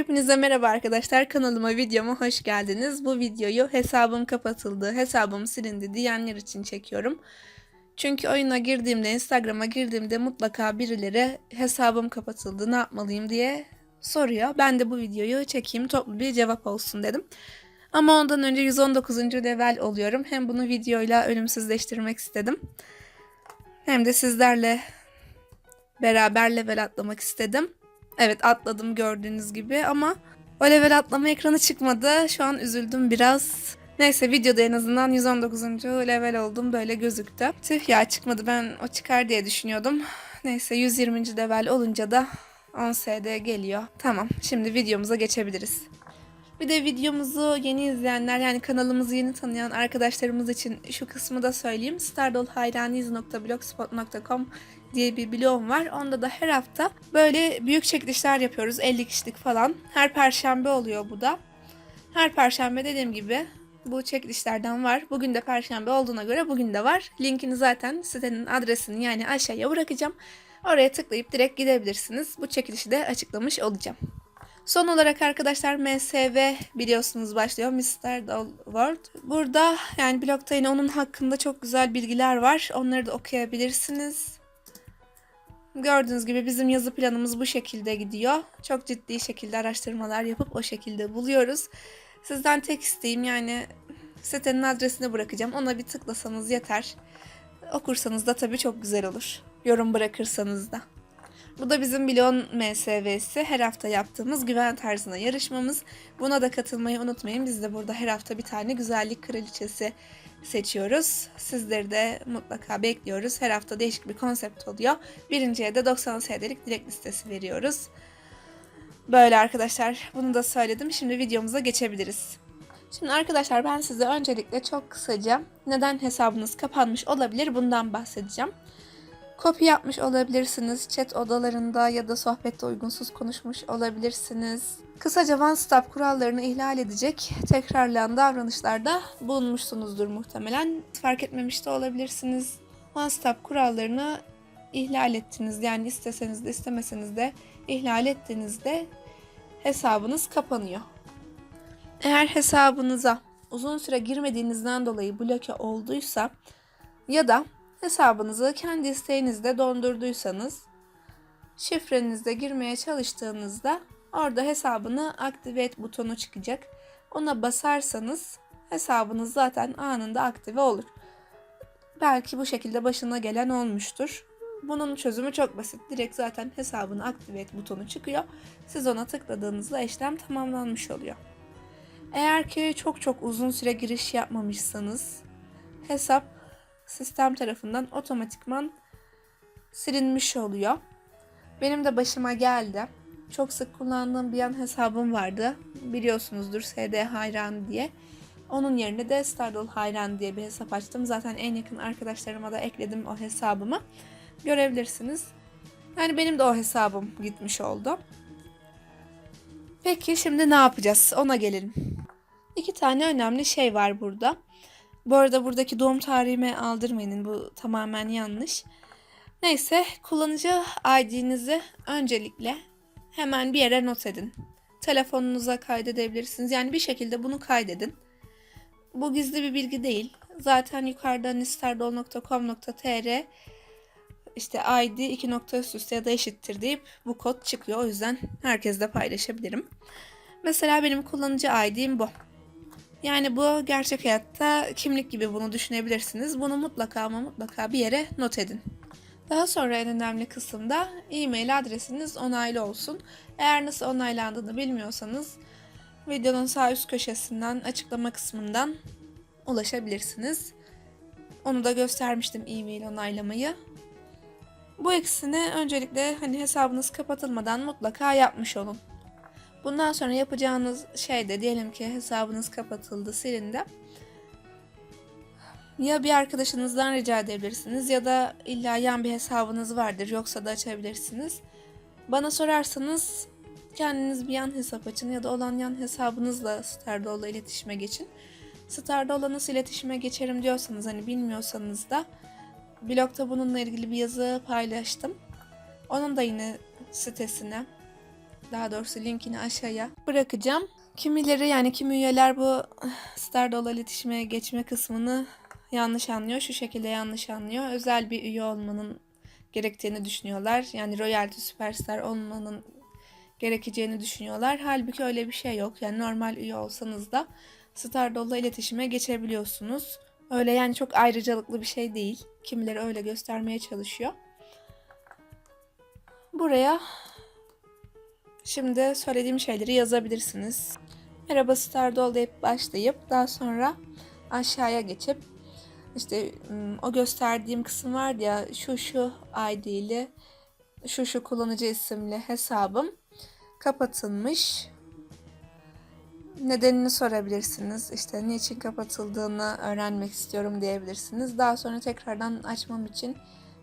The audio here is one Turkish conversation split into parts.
Hepinize merhaba arkadaşlar. Kanalıma videoma hoş geldiniz. Bu videoyu hesabım kapatıldı, hesabım silindi diyenler için çekiyorum. Çünkü oyuna girdiğimde, Instagram'a girdiğimde mutlaka birileri hesabım kapatıldı, ne yapmalıyım diye soruyor. Ben de bu videoyu çekeyim, toplu bir cevap olsun dedim. Ama ondan önce 119. level oluyorum. Hem bunu videoyla ölümsüzleştirmek istedim. Hem de sizlerle beraber level atlamak istedim. Evet atladım gördüğünüz gibi ama o level atlama ekranı çıkmadı. Şu an üzüldüm biraz. Neyse videoda en azından 119. level oldum böyle gözüktü. Tüh ya çıkmadı ben o çıkar diye düşünüyordum. Neyse 120. level olunca da 10 SD geliyor. Tamam şimdi videomuza geçebiliriz. Bir de videomuzu yeni izleyenler yani kanalımızı yeni tanıyan arkadaşlarımız için şu kısmı da söyleyeyim. stardolhayraniz.blogspot.com diye bir blogum var. Onda da her hafta böyle büyük çekilişler yapıyoruz. 50 kişilik falan. Her perşembe oluyor bu da. Her perşembe dediğim gibi bu çekilişlerden var. Bugün de perşembe olduğuna göre bugün de var. Linkini zaten sitenin adresini yani aşağıya bırakacağım. Oraya tıklayıp direkt gidebilirsiniz. Bu çekilişi de açıklamış olacağım. Son olarak arkadaşlar MSV biliyorsunuz başlıyor Mr. World. Burada yani blogda yine onun hakkında çok güzel bilgiler var. Onları da okuyabilirsiniz. Gördüğünüz gibi bizim yazı planımız bu şekilde gidiyor. Çok ciddi şekilde araştırmalar yapıp o şekilde buluyoruz. Sizden tek isteğim yani sitenin adresini bırakacağım. Ona bir tıklasanız yeter. Okursanız da tabii çok güzel olur. Yorum bırakırsanız da. Bu da bizim Milyon MSV'si. Her hafta yaptığımız güven tarzına yarışmamız. Buna da katılmayı unutmayın. Biz de burada her hafta bir tane güzellik kraliçesi seçiyoruz. Sizleri de mutlaka bekliyoruz. Her hafta değişik bir konsept oluyor. Birinciye de 90 SD'lik dilek listesi veriyoruz. Böyle arkadaşlar bunu da söyledim. Şimdi videomuza geçebiliriz. Şimdi arkadaşlar ben size öncelikle çok kısaca neden hesabınız kapanmış olabilir bundan bahsedeceğim. Kopya yapmış olabilirsiniz. Chat odalarında ya da sohbette uygunsuz konuşmuş olabilirsiniz. Kısaca one stop kurallarını ihlal edecek tekrarlayan davranışlarda bulunmuşsunuzdur muhtemelen. Fark etmemiş de olabilirsiniz. One stop kurallarını ihlal ettiniz. Yani isteseniz de istemeseniz de ihlal ettiğinizde hesabınız kapanıyor. Eğer hesabınıza uzun süre girmediğinizden dolayı bloke olduysa ya da hesabınızı kendi isteğinizle dondurduysanız şifrenizle girmeye çalıştığınızda orada hesabını aktive butonu çıkacak. Ona basarsanız hesabınız zaten anında aktive olur. Belki bu şekilde başına gelen olmuştur. Bunun çözümü çok basit. Direkt zaten hesabını aktive et butonu çıkıyor. Siz ona tıkladığınızda işlem tamamlanmış oluyor. Eğer ki çok çok uzun süre giriş yapmamışsanız hesap sistem tarafından otomatikman silinmiş oluyor. Benim de başıma geldi. Çok sık kullandığım bir an hesabım vardı. Biliyorsunuzdur SD Hayran diye. Onun yerine de Stardol Hayran diye bir hesap açtım. Zaten en yakın arkadaşlarıma da ekledim o hesabımı. Görebilirsiniz. Yani benim de o hesabım gitmiş oldu. Peki şimdi ne yapacağız? Ona gelelim. İki tane önemli şey var burada. Bu arada buradaki doğum tarihime aldırmayın. Bu tamamen yanlış. Neyse kullanıcı ID'nizi öncelikle hemen bir yere not edin. Telefonunuza kaydedebilirsiniz. Yani bir şekilde bunu kaydedin. Bu gizli bir bilgi değil. Zaten yukarıda nistardol.com.tr işte ID iki nokta üst ya da eşittir deyip bu kod çıkıyor. O yüzden herkesle paylaşabilirim. Mesela benim kullanıcı ID'm bu. Yani bu gerçek hayatta kimlik gibi bunu düşünebilirsiniz. Bunu mutlaka ama mutlaka bir yere not edin. Daha sonra en önemli kısımda e-mail adresiniz onaylı olsun. Eğer nasıl onaylandığını bilmiyorsanız videonun sağ üst köşesinden açıklama kısmından ulaşabilirsiniz. Onu da göstermiştim e-mail onaylamayı. Bu ikisini öncelikle hani hesabınız kapatılmadan mutlaka yapmış olun. Bundan sonra yapacağınız şey de diyelim ki hesabınız kapatıldı, silindi. Ya bir arkadaşınızdan rica edebilirsiniz ya da illa yan bir hesabınız vardır yoksa da açabilirsiniz. Bana sorarsanız kendiniz bir yan hesap açın ya da olan yan hesabınızla Stardoll'la iletişime geçin. Stardoll'la nasıl iletişime geçerim diyorsanız hani bilmiyorsanız da blogda bununla ilgili bir yazı paylaştım. Onun da yine sitesine daha doğrusu linkini aşağıya bırakacağım. Kimileri yani kimi üyeler bu Stardoll iletişime geçme kısmını yanlış anlıyor. Şu şekilde yanlış anlıyor. Özel bir üye olmanın gerektiğini düşünüyorlar. Yani royalty süperstar olmanın gerekeceğini düşünüyorlar. Halbuki öyle bir şey yok. Yani normal üye olsanız da Stardoll'la iletişime geçebiliyorsunuz. Öyle yani çok ayrıcalıklı bir şey değil. Kimileri öyle göstermeye çalışıyor. Buraya şimdi söylediğim şeyleri yazabilirsiniz. Merhaba Stardoll deyip başlayıp daha sonra aşağıya geçip işte o gösterdiğim kısım var ya şu şu ID'li şu şu kullanıcı isimli hesabım kapatılmış. Nedenini sorabilirsiniz. İşte niçin kapatıldığını öğrenmek istiyorum diyebilirsiniz. Daha sonra tekrardan açmam için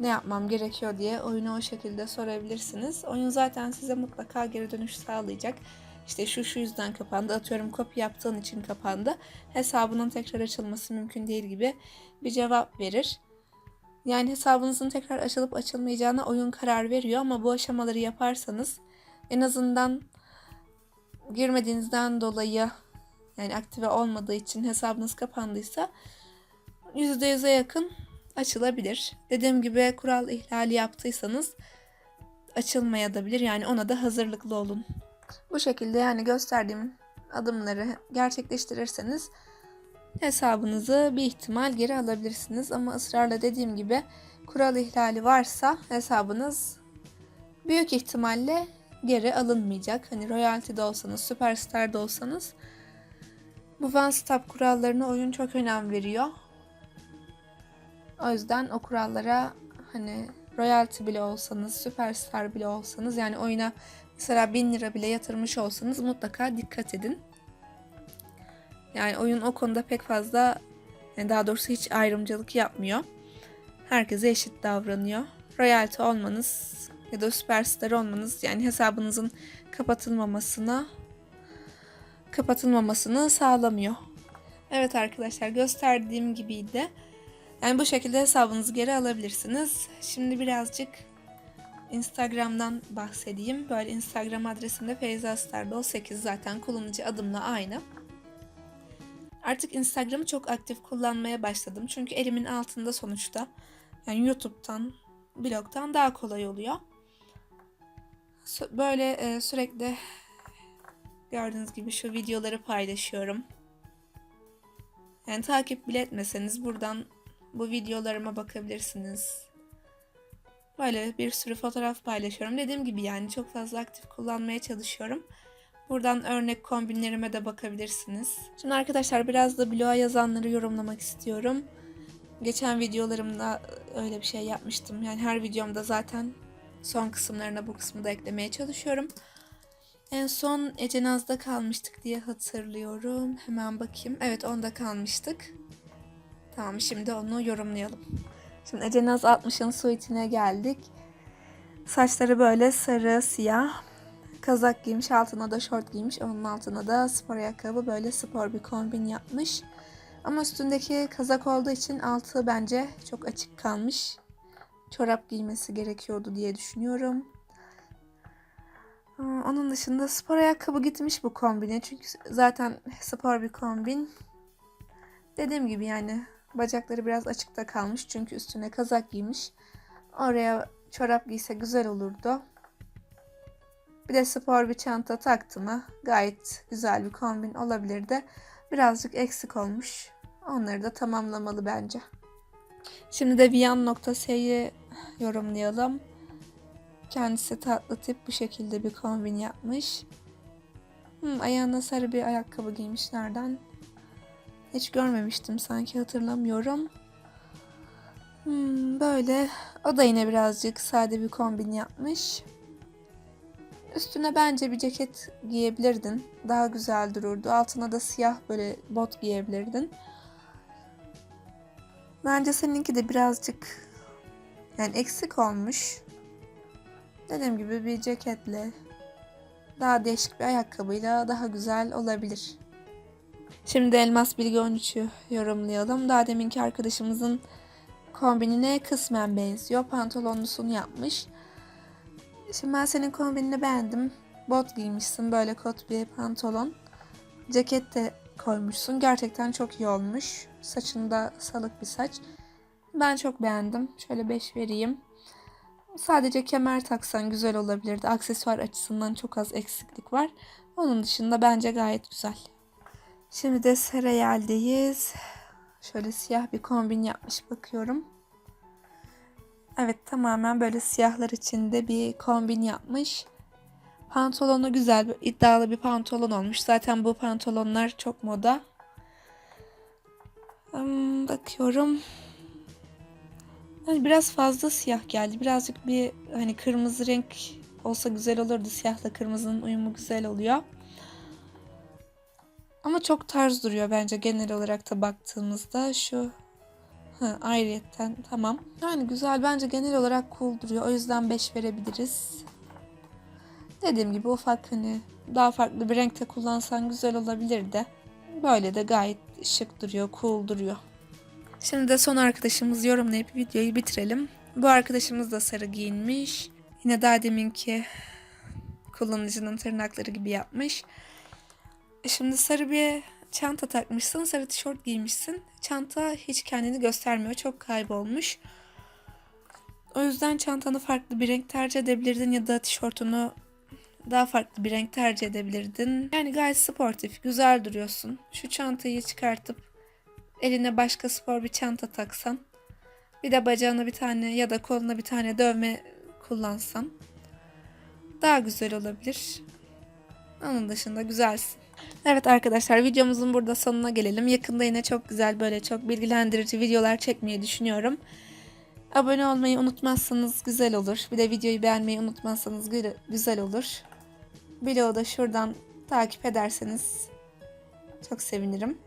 ne yapmam gerekiyor diye oyunu o şekilde sorabilirsiniz. Oyun zaten size mutlaka geri dönüş sağlayacak. İşte şu şu yüzden kapandı. Atıyorum kopya yaptığın için kapandı. Hesabının tekrar açılması mümkün değil gibi bir cevap verir. Yani hesabınızın tekrar açılıp açılmayacağına oyun karar veriyor ama bu aşamaları yaparsanız en azından girmediğinizden dolayı yani aktive olmadığı için hesabınız kapandıysa %100'e yakın açılabilir. Dediğim gibi kural ihlali yaptıysanız açılmayabilir. Yani ona da hazırlıklı olun. Bu şekilde yani gösterdiğim adımları gerçekleştirirseniz hesabınızı bir ihtimal geri alabilirsiniz. Ama ısrarla dediğim gibi kural ihlali varsa hesabınız büyük ihtimalle geri alınmayacak. Hani royalty'de olsanız, superstar'da olsanız bu one stop kurallarına oyun çok önem veriyor. O yüzden o kurallara hani royalty bile olsanız, superstar bile olsanız yani oyuna mesela 1000 lira bile yatırmış olsanız mutlaka dikkat edin. Yani oyun o konuda pek fazla daha doğrusu hiç ayrımcılık yapmıyor. Herkese eşit davranıyor. Royalty olmanız ya da süperstar olmanız yani hesabınızın kapatılmamasına kapatılmamasını sağlamıyor. Evet arkadaşlar gösterdiğim gibiydi. Yani bu şekilde hesabınızı geri alabilirsiniz. Şimdi birazcık Instagram'dan bahsedeyim. Böyle Instagram adresimde Feyza Stardol 8 zaten kullanıcı adımla aynı. Artık Instagram'ı çok aktif kullanmaya başladım. Çünkü elimin altında sonuçta. Yani YouTube'dan, blogdan daha kolay oluyor. Böyle e, sürekli gördüğünüz gibi şu videoları paylaşıyorum. Yani takip bile etmeseniz buradan bu videolarıma bakabilirsiniz. Böyle bir sürü fotoğraf paylaşıyorum. Dediğim gibi yani çok fazla aktif kullanmaya çalışıyorum. Buradan örnek kombinlerime de bakabilirsiniz. Şimdi arkadaşlar biraz da bloğa yazanları yorumlamak istiyorum. Geçen videolarımda öyle bir şey yapmıştım. Yani her videomda zaten son kısımlarına bu kısmı da eklemeye çalışıyorum. En son Ece Naz'da kalmıştık diye hatırlıyorum. Hemen bakayım. Evet onda kalmıştık. Tamam şimdi onu yorumlayalım. Şimdi Ece Naz 60'ın suitine geldik. Saçları böyle sarı, siyah. Kazak giymiş, altına da şort giymiş. Onun altına da spor ayakkabı böyle spor bir kombin yapmış. Ama üstündeki kazak olduğu için altı bence çok açık kalmış. Çorap giymesi gerekiyordu diye düşünüyorum. Onun dışında spor ayakkabı gitmiş bu kombine. Çünkü zaten spor bir kombin. Dediğim gibi yani bacakları biraz açıkta kalmış. Çünkü üstüne kazak giymiş. Oraya çorap giyse güzel olurdu. Bir de spor bir çanta taktı mı gayet güzel bir kombin olabilirdi. Birazcık eksik olmuş. Onları da tamamlamalı bence. Şimdi de Viyan.s'yi yorumlayalım. Kendisi tatlı tip bu şekilde bir kombin yapmış. Hmm, ayağına sarı bir ayakkabı giymiş. Nereden? Hiç görmemiştim sanki hatırlamıyorum. Hmm, böyle. O da yine birazcık sade bir kombin yapmış. Üstüne bence bir ceket giyebilirdin. Daha güzel dururdu. Altına da siyah böyle bot giyebilirdin. Bence seninki de birazcık yani eksik olmuş. Dediğim gibi bir ceketle daha değişik bir ayakkabıyla daha güzel olabilir. Şimdi Elmas Bilgi 13'ü yorumlayalım. Daha deminki arkadaşımızın kombinine kısmen benziyor. Pantolonlusunu yapmış. Şimdi ben senin kombinini beğendim. bot giymişsin. Böyle kot bir pantolon. Ceket de koymuşsun. Gerçekten çok iyi olmuş. Saçında salık bir saç. Ben çok beğendim. Şöyle 5 vereyim. Sadece kemer taksan güzel olabilirdi. Aksesuar açısından çok az eksiklik var. Onun dışında bence gayet güzel. Şimdi de Serayel'deyiz. Şöyle siyah bir kombin yapmış bakıyorum. Evet tamamen böyle siyahlar içinde bir kombin yapmış. Pantolonu güzel, iddialı bir pantolon olmuş. Zaten bu pantolonlar çok moda. Hmm, bakıyorum. Yani biraz fazla siyah geldi. Birazcık bir hani kırmızı renk olsa güzel olurdu. Siyahla kırmızının uyumu güzel oluyor. Ama çok tarz duruyor bence genel olarak da baktığımızda. Şu ha, ayrıyetten tamam. Yani güzel bence genel olarak cool duruyor. O yüzden 5 verebiliriz. Dediğim gibi ufak hani daha farklı bir renkte kullansan güzel olabilirdi. Böyle de gayet şık duruyor, cool duruyor. Şimdi de son arkadaşımız yorumlayıp videoyu bitirelim. Bu arkadaşımız da sarı giyinmiş. Yine daha deminki kullanıcının tırnakları gibi yapmış. Şimdi sarı bir çanta takmışsın, sarı tişört giymişsin. Çanta hiç kendini göstermiyor, çok kaybolmuş. O yüzden çantanı farklı bir renk tercih edebilirdin ya da tişörtünü daha farklı bir renk tercih edebilirdin. Yani gayet sportif, güzel duruyorsun. Şu çantayı çıkartıp eline başka spor bir çanta taksan, bir de bacağına bir tane ya da koluna bir tane dövme kullansan daha güzel olabilir. Onun dışında güzelsin. Evet arkadaşlar videomuzun burada sonuna gelelim. Yakında yine çok güzel böyle çok bilgilendirici videolar çekmeyi düşünüyorum. Abone olmayı unutmazsanız güzel olur. Bir de videoyu beğenmeyi unutmazsanız gü- güzel olur. Bloğu da şuradan takip ederseniz çok sevinirim.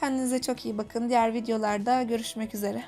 Kendinize çok iyi bakın. Diğer videolarda görüşmek üzere.